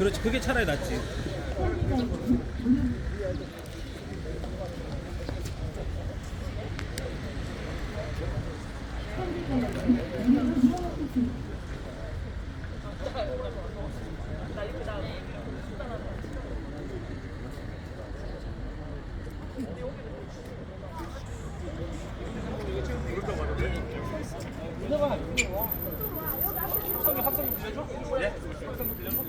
그렇지 그게 차라리 낫지.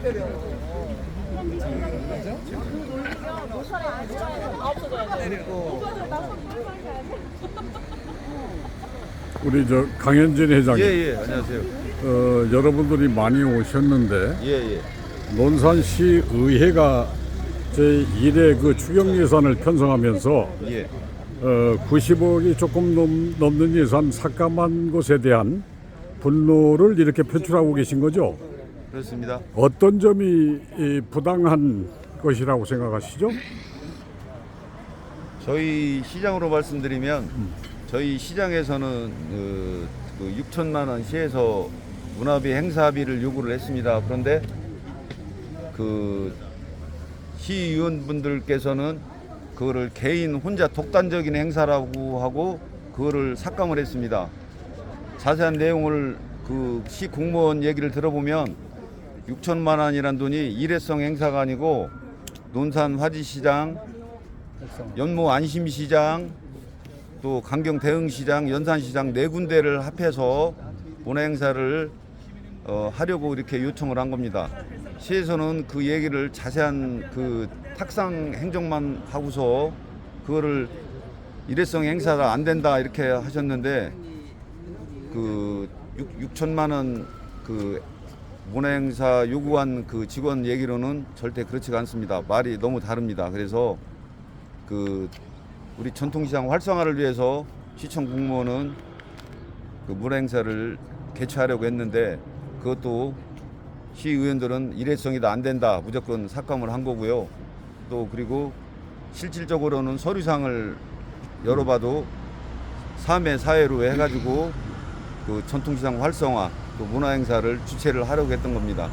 우리 저 강현진 회장님, 예예 안녕하세요. 어, 여러분들이 많이 오셨는데 예예. 논산시 의회가 제 1회 그 추경 예산을 편성하면서 예. 어, 90억이 조금 넘, 넘는 예산 삭감한 것에 대한 분노를 이렇게 표출하고 계신 거죠? 그렇습니다. 어떤 점이 이, 부당한 것이라고 생각하시죠? 저희 시장으로 말씀드리면 저희 시장에서는 그, 그 6천만 원 시에서 문화비 행사비를 요구를 했습니다. 그런데 그 시의원분들께서는 그거를 개인 혼자 독단적인 행사라고 하고 그거를 삭감을 했습니다. 자세한 내용을 그 시 공무원 얘기를 들어보면 6천만 원이란 돈이 일회성 행사가 아니고 논산 화지시장, 연모 안심시장, 또 강경 대흥시장, 연산시장 네 군데를 합해서 문화 행사를 어, 하려고 이렇게 요청을 한 겁니다. 시에서는 그 얘기를 자세한 그 탁상 행정만 하고서 그거를 일회성 행사가 안 된다 이렇게 하셨는데 그 6, 6천만 원그 문화행사 요구한 그 직원 얘기로는 절대 그렇지가 않습니다. 말이 너무 다릅니다. 그래서 그 우리 전통시장 활성화를 위해서 시청 공무원은 그 문화행사를 개최하려고 했는데 그것도 시의원들은 일회성이다 안 된다 무조건 삭감을 한 거고요. 또 그리고 실질적으로는 서류상을 열어봐도 3회 4회로 해가지고 그 전통시장 활성화 또 문화행사를 주최를 하려고 했던 겁니다.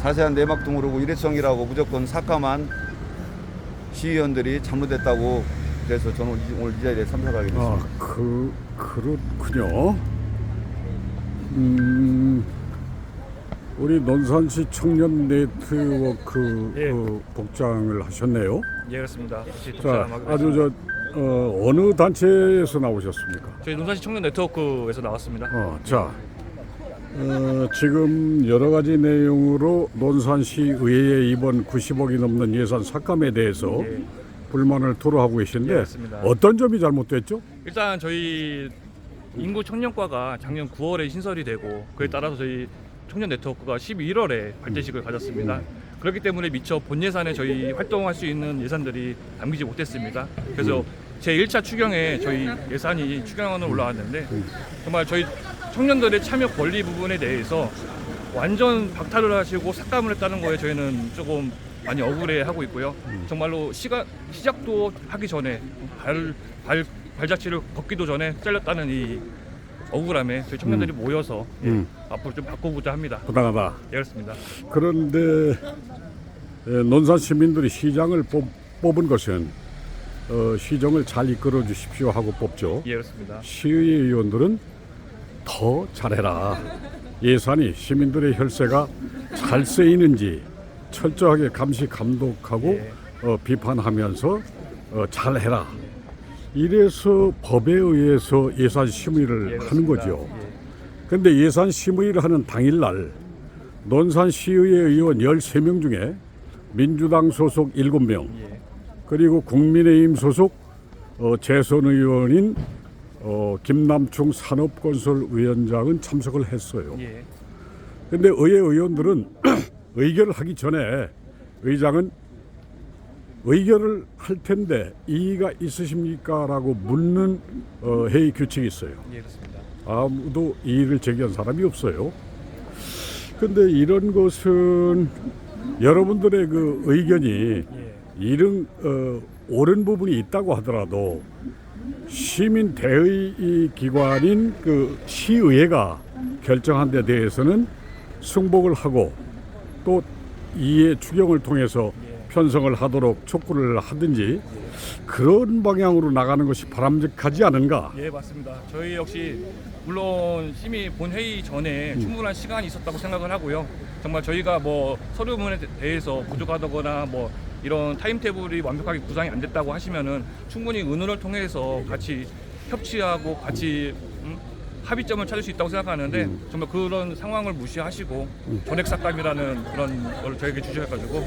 자세한 내막도 모르고 일회성이라고 무조건 삭감한 시의원들이 잘못했다고 그래서 저는 이- 오늘 이 자리에 참석하게 됐습니다. 아, 그 그렇군요. 음, 우리 논산시 청년 네트워크 예. 그 복장을 하셨네요. 예 그렇습니다. 자. 아주 저 어, 어느 단체에서 나오셨습니까? 저희 논산시 청년 네트워크에서 나왔습니다. 어, 자, 어, 지금 여러 가지 내용으로 논산시 의회에 이번 90억이 넘는 예산 삭감에 대해서 예. 불만을 토로하고 계신데 예, 맞습니다. 어떤 점이 잘못됐죠? 일단 저희 인구 청년과가 작년 9월에 신설이 되고 그에 따라서 저희 청년 네트워크가 11월에 발대식을 가졌습니다. 그렇기 때문에 미처 본 예산에 저희 활동할 수 있는 예산들이 담기지 못했습니다. 그래서 제 1차 추경에 저희 예산이 추경안으로 올라왔는데 정말 저희 청년들의 참여 권리 부분에 대해서 완전 박탈을 하시고 삭감을 했다는 거에 저희는 조금 많이 억울해하고 있고요. 정말로 시가, 시작도 하기 전에 발, 발, 발자취를 걷기도 전에 잘렸다는 이 억울함에 저희 청년들이 모여서 예, 음. 앞으로 좀 바꿔보자 합니다. 부당하다. 예, 그렇습니다. 그런데 에, 논산 시민들이 시장을 뽑, 뽑은 것은 어, 시정을 잘 이끌어 주십시오 하고 뽑죠. 예, 그렇습니다. 시의 의원들은 더 잘해라. 예산이 시민들의 혈세가 잘 쓰이는지 철저하게 감시 감독하고 예. 어, 비판하면서 어, 잘해라. 이래서 법에 의해서 예산 심의를 예, 하는. 거죠. 예. 근데 예산 심의를 하는 당일날 논산 시의회 의원 13명 중에 민주당 소속 7명 예. 그리고 국민의힘 소속 어, 재선 의원인 어, 김남충 산업건설위원장은 참석을 했어요. 예. 근데 의회 의원들은 의결을 하기 전에 의장은 의결을 할 텐데 이의가 있으십니까라고 묻는 어, 회의 규칙이 있어요. 예, 그렇습니다. 아무도 이의를 제기한 사람이 없어요. 근데 이런 것은 여러분들의 그 의견이 예. 이런 어, 옳은 부분이 있다고 하더라도 시민 대의 이 기관인 그 시의회가 결정한 데 대해서는 승복을 하고 또 이해 추경을 통해서 편성을 하도록 촉구를 하든지 그런 방향으로 나가는 것이 바람직하지 않은가? 예, 맞습니다. 저희 역시 물론 심의 본회의 전에 충분한 시간이 있었다고 생각을 하고요. 정말 저희가 뭐 서류문에 대- 대해서 부족하다거나 뭐 이런 타임테이블이 완벽하게 구상이 안 됐다고 하시면은 충분히 의논을 통해서 같이 협치하고 같이 음, 합의점을 찾을 수 있다고 생각하는데 정말 그런 상황을 무시하시고 전액 삭감이라는 그런 걸 저에게 주셔가지고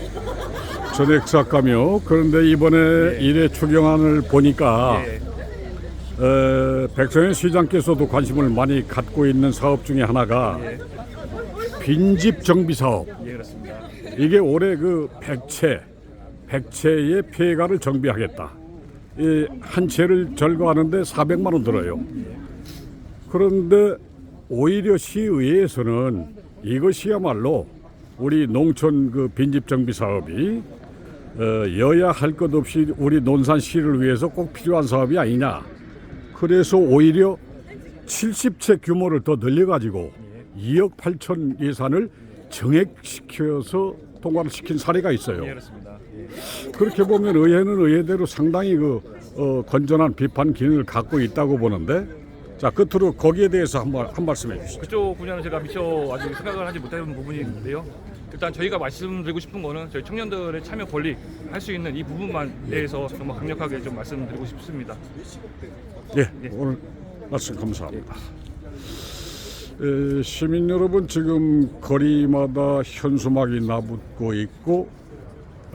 전액 삭감이요. 그런데 이번에 예. 일회 추경안을 보니까 예, 에, 백성현 시장께서도 관심을 많이 갖고 있는 사업 중에 하나가 예, 빈집 정비 사업. 예 그렇습니다. 이게 올해 그 백채, 백채의 폐가를 정비하겠다. 이 한 채를 절거하는데 400만 원 들어요. 그런데 오히려 시의회에서는 이것이야말로 우리 농촌 그 빈집 정비 사업이 어, 여야 할 것 없이 우리 논산시를 위해서 꼭 필요한 사업이 아니냐. 그래서 오히려 70채 규모를 더 늘려가지고 2억 8천 예산을 정액시켜서 통과를 시킨 사례가 예 있어요. 예. 그렇게 보면 의회는 의회대로 상당히 그 어, 건전한 비판 기능을 갖고 있다고 보는데 자 끝으로 거기에 대해서 한번 한 말씀해 주시죠. 그쪽 분야는 제가 미처 아직 생각을 하지 못해본 부분인데요. 일단 저희가 말씀드리고 싶은 거는 저희 청년들의 참여 권리 할 수 있는 이 부분만 대해서 정말 강력하게 좀 말씀드리고 싶습니다. 예, 오늘 말씀 감사합니다. 에, 시민 여러분 지금 거리마다 현수막이 나붙고 있고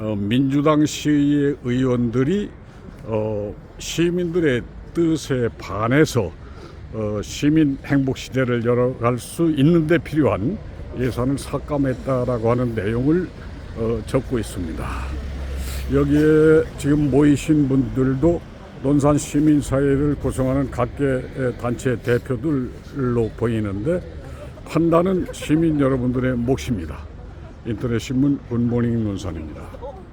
어, 민주당 시의 의원들이 어, 시민들의 뜻에 반해서 어, 시민 행복 시대를 열어갈 수 있는데 필요한 예산을 삭감했다라고 하는 내용을 어, 적고 있습니다. 여기에 지금 모이신 분들도 논산 시민사회를 구성하는 각계 단체 대표들로 보이는데 판단은 시민 여러분들의 몫입니다. 인터넷 신문 굿모닝 논산입니다.